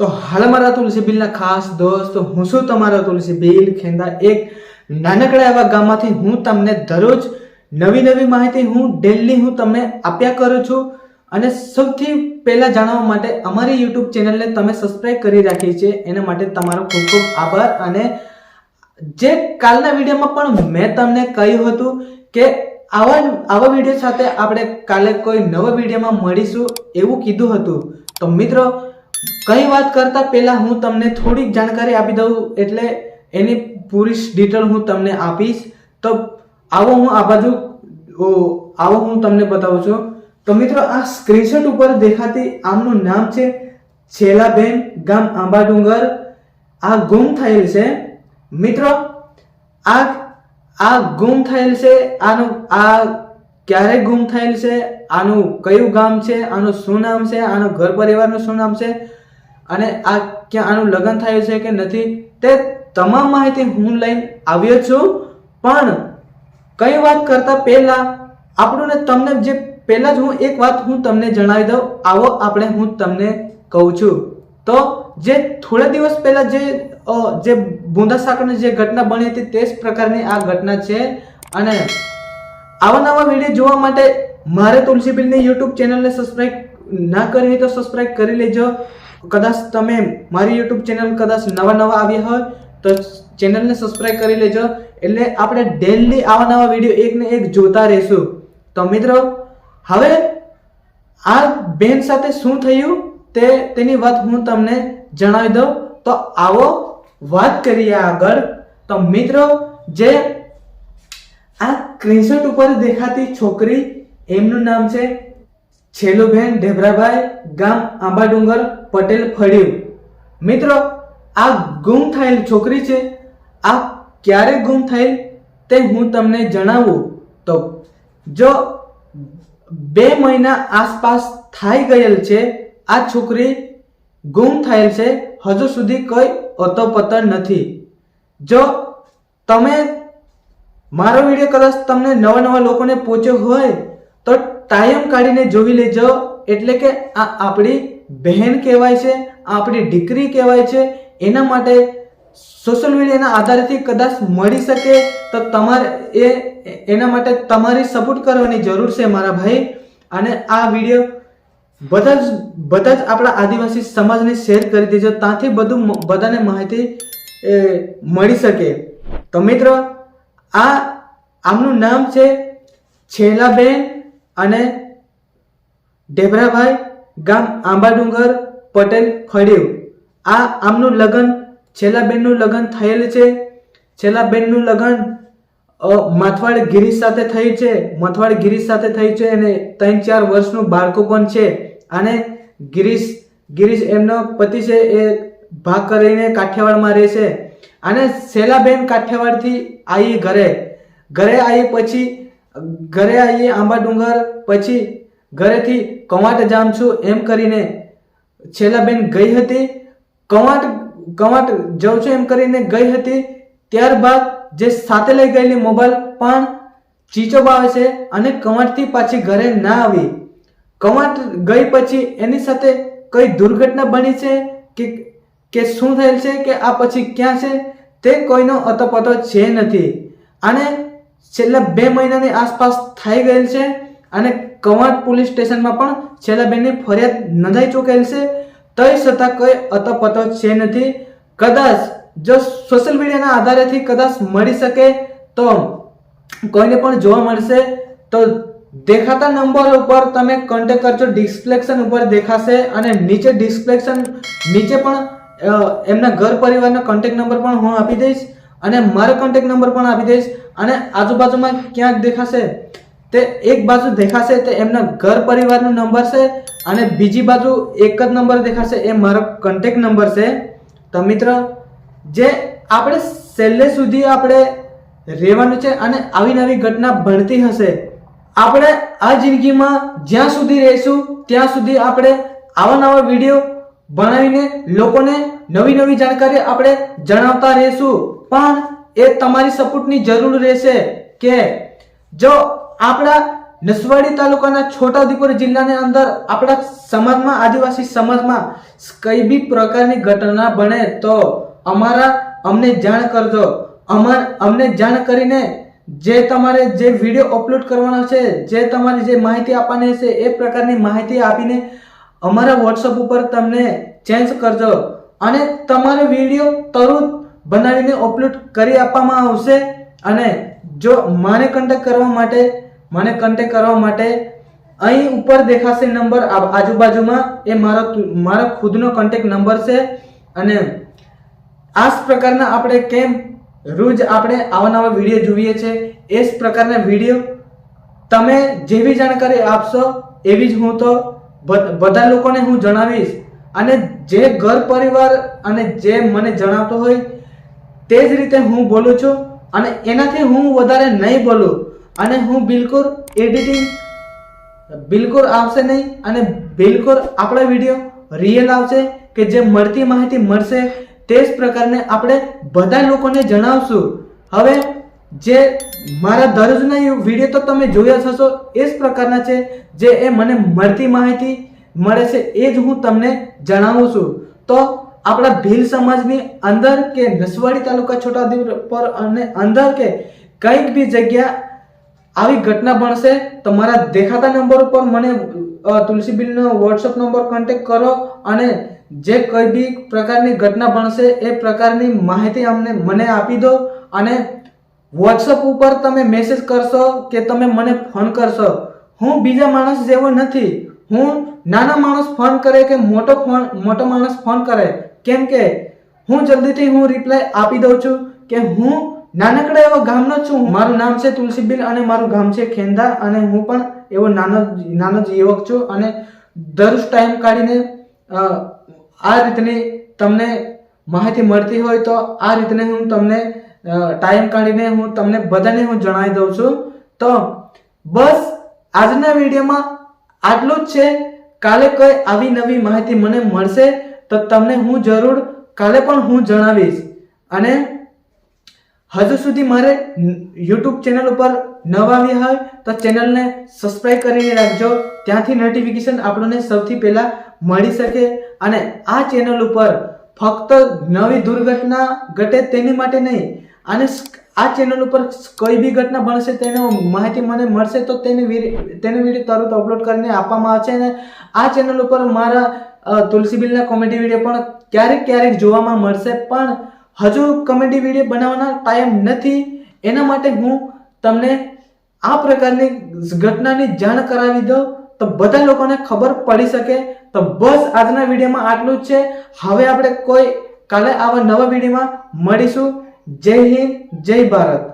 તો હાલ મારા તુલસી બિલના ખાસ દોસ્ત, હું છું તમારો તુલસી બિલ ખેંદા એક નાનકડા એવા ગામમાંથી હું તમને દરરોજ નવી નવી માહિતી હું ડેલી હું તમને આપ્યા કરું છું. અને સૌથી પહેલાં જાણવા માટે અમારી યુટ્યુબ ચેનલને તમે સબસ્ક્રાઈબ કરી રાખી છે. એના માટે તમારો ખૂબ ખૂબ આભાર. અને જે કાલના વિડીયોમાં પણ મેં તમને કહ્યું હતું કે આવા આવા વીડિયો સાથે આપણે કાલે કોઈ નવા વિડીયોમાં મળીશું એવું કીધું હતું. તો મિત્રો કઈ વાત કરતા પહેલા હું તમને થોડીક જાણકારી આપી દઉં એટલે એની પૂરી ડિટેલ હું તમને આપીશ. તો આવો હું આ બાજુ આવો હું તમને બતાવું છું. તો મિત્રો, આ સ્ક્રીનશોટ ઉપર દેખાતી આમનું નામ છે છેલાબેન ગામ આંબા ડુંગર આ ગુમ થયેલ છે. મિત્રો, આ આ ગુમ થયેલ છે. આનું, આ ક્યારે ગુમ થયેલ છે? આનું કયું ગામ છે? આનું શું નામ છે? આનું ઘર પરિવારનું શું નામ છે? અને આ ક્યાં આનું લગ્ન થયું છે કે નથી? તે તમામ માહિતી હું લઈને આવ્યો છું. પણ કઈ વાત કરતા પહેલા આપણું ને તમને જે પહેલા જ હું એક વાત હું તમને જણાવી દઉં, આવો આપણે હું તમને કહું છું. તો જે થોડા દિવસ પહેલા જે જે બુંદા સાકરની જે ઘટના બની હતી, તે જ પ્રકારની આ ઘટના છે. અને આવા નવા વીડિયો જોવા માટે મારે તુલસી બિલની યુટ્યુબ ચેનલને સબસ્ક્રાઇબ ના કરી હોય તો સબસ્ક્રાઇબ કરી લેજો. કદાચ તમે મારી યુટ્યુબ ચેનલ કદાચ નવા નવા આવ્યા હોય તો ચેનલને સબસ્ક્રાઇબ કરી લેજો. એટલે આપણે ડેલી આવા નવા વીડિયો એકને એક જોતા રહીશું. તો મિત્રો, હવે આ બેન સાથે શું થયું તે તેની વાત હું તમને જણાવી દઉં. તો આવો વાત કરીએ આગળ. તો મિત્રો, જે આ સ્ક્રીનશોટ ઉપર દેખાતી છોકરી, એમનું નામ છે છેલુબેન ઢેબરાભાઈ ગામ આંબાડુંગર, પટેલ ફળિયું. મિત્રો, આ ગુમ થયેલ છોકરી છે. આ ક્યારે ગુમ થયેલ તે હું તમને જણાવું. તો જો બે મહિના આસપાસ થઈ ગયેલ છે, આ છોકરી ગુમ થયેલ છે, હજુ સુધી કોઈ અતોપતો નથી. જો તમે મારો વીડિયો કદાચ તમને નવા નવા લોકોને પહોંચ્યો હોય તો ટાઈમ કાઢીને જોઈ લેજો. એટલે કે આ આપણી બહેન કહેવાય છે, આપણી દીકરી કહેવાય છે, એના માટે સોશિયલ મીડિયાના આધારેથી કદાચ મળી શકે તો તમારે એ, એના માટે તમારી સપોર્ટ કરવાની જરૂર છે મારા ભાઈ. અને આ વીડિયો બધા જ બધા જ આપણા આદિવાસી સમાજને શેર કરી દેજો, ત્યાંથી બધું બધાને માહિતી મળી શકે. તો મિત્રો આ આમનું નામ છે છેલાબેન અને ઢેબરાભાઈ ગામ આંબાડુંગર, પટેલ ફળિયું આ આમનું લગ્ન છેલાબેનનું લગ્ન થયેલ છે. છેલાબેનનું લગ્ન માથવાડ ગિરીશ સાથે થયું છે. મથવાડ ગિરીશ સાથે થયું છે અને ત્રણ ચાર વર્ષનું બાળકો પણ છે. અને ગિરીશ ગિરીશ એમનો પતિ છે એ ભાગ કરીને કાઠિયાવાડમાં રહે છે. અને શેલાબેન કાઠિયાવાડથી આવી ઘરે. ઘરે આવી પછી, ઘરે આવી આંબા ડુંગર, પછી ઘરેથી કવાંટ જામ છું એમ કરીને છેલ્લાબેન ગઈ હતી. કવાંટ કવાંટ જઉં છું એમ કરીને ગઈ હતી. ત્યારબાદ જે સાથે લઈ ગયેલી મોબાઈલ પણ ચીચો બાવે છે અને કવાંટથી પાછી ઘરે ના આવી. કવાંટ ગઈ પછી એની સાથે કઈ દુર્ઘટના બની છે કે કે શું થયેલ છે કે આ પછી ક્યાં છે? તે કોઈનો અતપતો છે નથી. અને છેલ્લા બે મહિનાની આસપાસ થઈ ગયેલ છે અને કવાંટ પોલીસ સ્ટેશનમાં પણ છેલ્લા બેની ફરિયાદ નોંધાઈ ચૂકેલ છે. તોય છતાં કોઈ અતપતો છે નથી. કદાચ જો સોશિયલ મીડિયાના આધારેથી કદાચ મળી શકે તો કોઈને પણ જોવા મળશે. તો દેખાતા નંબર ઉપર તમે કોન્ટેક્ટ કરજો. ડિસ્પ્લેક્શન ઉપર દેખાશે અને નીચે ડિસ્પ્લેક્શન નીચે પણ એમના ઘર પરિવારનો કોન્ટેક્ટ નંબર પણ હું આપી દઈશ અને મારો કોન્ટેક્ટ નંબર પણ આપી દઈશ અને આજુબાજુમાં ક્યાંક દેખાશે તે એક બાજુ દેખાશે તે એમના ઘર પરિવારનો નંબર છે અને બીજી બાજુ એક જ નંબર દેખાશે એ મારો કોન્ટેક્ટ નંબર છે. તો મિત્ર, જે આપણે છેલ્લે સુધી આપણે રહેવાનું છે અને આવી નવી ઘટના બનતી હશે, આપણે આ જિંદગીમાં જ્યાં સુધી રહીશું ત્યાં સુધી આપણે આવા નવા વીડિયો બનાવીને લોકોને નવી નવી જાણકારી આપણે જણાવતા રહીશું. પણ એ તમારી સપોર્ટની જરૂર રહેશે કે જો આપણા નસવાડી તાલુકાના છોટાઉદેપુર જિલ્લાની અંદર આપણા સમાજમાં, આદિવાસી સમાજમાં કઈ બી પ્રકારની ઘટના બને તો અમારા અમને જાણ કરજો. અમાર, અમને જાણ કરીને જે તમારે જે વીડિયો અપલોડ કરવાનો છે, જે તમારી જે માહિતી આપવાની છે, એ પ્રકારની માહિતી આપીને અમારા વોટ્સઅપ ઉપર તમને ચેન્જ કરજો અને તમારો વીડિયો તરત બનાવીને અપલોડ કરી આપવામાં આવશે. અને જો મને કન્ટેક કરવા માટે મને કન્ટેક કરવા માટે અહીં ઉપર દેખાશે નંબર આજુબાજુમાં એ મારો મારો ખુદનો કોન્ટેક નંબર છે. અને આ પ્રકારના આપણે કેમ રોજ આપણે આવા નવા વીડિયો જોઈએ છે, એ જ પ્રકારના વીડિયો તમે જેવી જાણકારી આપશો એવી જ હું તો બધ- લોકોને હું જણાવીશ. અને જે ઘર પરિવાર અને જે મને જણાવતો હોય, તે જ રીતે હું બોલું છું. અને એનાથી હું વધારે નહીં બોલું. અને હું બિલકુલ એડિટિંગ, બિલકુલ આવશે નહીં. અને બિલકુલ આપણા વીડિયો રિયલ આવશે, કે જે મળતી માહિતી મળશે, તે જ પ્રકારને આપણે બધા લોકોને જણાવશું. હવે જે મારા દરરોજના વીડિયો તો તમે જોયા થશો એ જ પ્રકારના છે, જે એ મને મળતી માહિતી મળે છે, એ જ હું તમને જણાવું છું. તો આપણા ભીલ સમાજની અંદર કે નસવાડી તાલુકા છોટાઉદેપુર અને અંદર કે કંઈક બી જગ્યા આવી ઘટના બનશે મારા દેખાતા નંબર ઉપર મને તુલસી તુલસીબીલનો વોટ્સઅપ નંબર કોન્ટેક્ટ કરો અને જે કઈ બી પ્રકારની ઘટના બનશે, એ પ્રકારની માહિતી અમને, મને આપી દો અને વોટ્સઅપ ઉપર તમે મેસેજ કરશો કે તમે મને ફોન કરશો. હું બીજા માણસ જેવો નથી. હું નાના માણસ ફોન કરે કે મોટો ફોન મોટો માણસ ફોન કરે. કેમ કે હું જલ્દીથી હું રિપ્લાય આપી દઉં છું કે હું નાનકડા એવા ગામનો છું. મારું નામ છે તુલસીબીલ અને મારું ગામ છે ખેંદા અને હું પણ એવો નાનો નાનો જ યુવક છું અને દરરોજ ટાઈમ કાઢીને આ રીતની તમને માહિતી મળતી હોય તો આ રીતને હું તમને ટાઈમ કાઢીને હું તમને બધાને હું જણાવી દઉં છું. તો, બસ આજના વિડીયોમાં આટલું જ છે. કાલે કોઈ આવી નવી માહિતી મને મળશે તો તમને હું જરૂર કાલે પણ હું જણાવીશ. અને હજુ સુધી મારે યુટ્યુબ ચેનલ ઉપર નવા આવી હોય તો ચેનલને સબસ્ક્રાઈબ કરીને રાખજો. ત્યાંથી નોટિફિકેશન આપણને સૌથી પહેલાં મળી શકે. અને આ ચેનલ ઉપર ફક્ત નવી દુર્ઘટના ઘટે તેની માટે નહીં અને આ ચેનલ ઉપર કોઈ બી ઘટના બનશે તેનો માહિતી મને મળશે તો તેની તેની વીડિયો તરત અપલોડ કરીને આપવામાં આવશે અને આ ચેનલ ઉપર મારા તુલસી તુલસીબીલના કોમેડી વીડિયો પણ ક્યારેક ક્યારેક જોવામાં મળશે. પણ હજુ કોમેડી વીડિયો બનાવવાના ટાઈમ નથી. એના માટે હું તમને આ પ્રકારની ઘટનાની જાણ કરાવી દઉં. તો બધા લોકોને ખબર પડી શકે. તો બસ આજના વિડીયોમાં આટલું જ છે. હવે આપણે કોઈ કાલે આવા નવા વિડીયોમાં મળીશું. જય હિન્દ જય ભારત.